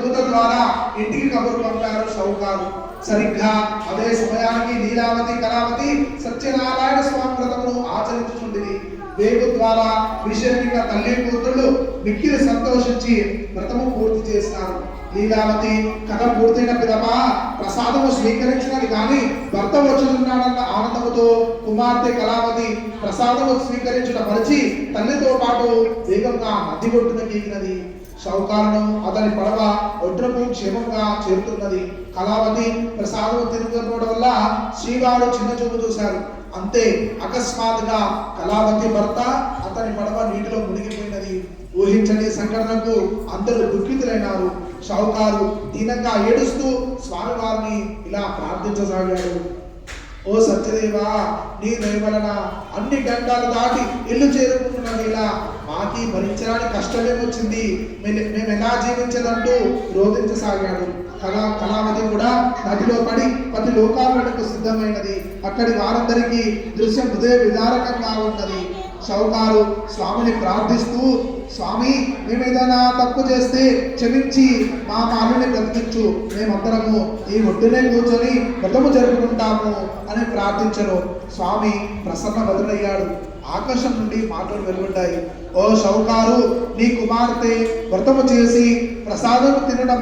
దూత ద్వారా ఇంటికి కబురు పంపారు షౌకారు సరిగ్గా అదే సమయానికి లీలావతి కళావతి సత్యనారాయణ స్వామి వ్రతమును ఆచరించుచుండిరి. దేవు ద్వారా విషయంగా తల్లి కూతుళ్ళు మిక్కిలి సంతోషించి వ్రతము పూర్తి చేస్తారు. లీలావతి కథ పూర్తయిన పిదప ప్రసాదము స్వీకరించినది కానీ భర్త వచ్చుతున్నాడన్న ఆనందముతో కుమార్తె కళావతి ప్రసాదము స్వీకరించుట మరచి తల్లితో పాటు వేగంగా నది ఒడ్డున గీగినది షౌకాలను అతని పడవ ఒడ్రకు క్షేమంగా చేరుతున్నది. కళావతి ప్రసాదం తిరుగుతున్న వల్ల శ్రీవారు చిన్న చూపు చూశారు. అంతే అకస్మాత్తుగా కళావతి భర్త అతని పడవ నీటిలో మునిగిపోయినది ఊహించని సంఘటనకు అందరూ దుఃఖితులైనారు. షౌకారు దీనంగా ఏడుస్తూ స్వామివారిని ఇలా ప్రార్థించసాగాడు. ఓ సత్యదేవా నీ దయవలన అన్ని గంటలు దాటి ఇల్లు చేరుకుంటున్నది ఇలా. మాకి భరించడానికి కష్టమే వచ్చింది. మేము మేము ఎలా జీవించదంటూ రోధించసాగాడు. కళా కళావతి కూడా నదిలో పడి పది లోకాలకు సిద్ధమైనది. అక్కడి వారందరికీ దృశ్యం హృదయ విదారకంగా ఉన్నది. షౌకారు స్వామిని ప్రార్థిస్తూ స్వామి మేము ఏదైనా తప్పు చేస్తే క్షమించి మా మాలని బ్రతికించు మేమందరము ఈ ఒడ్డునే కూర్చొని వ్రతము జరుపుకుంటాము అని ప్రార్థించరు స్వామి ప్రసన్న బదులయ్యాడు ఆకాశం నుండి మాటలు వెలువడ్డాయి. ఓ షౌకారు నీ కుమార్తె వ్రతము చేసి ప్రసాదము తినడం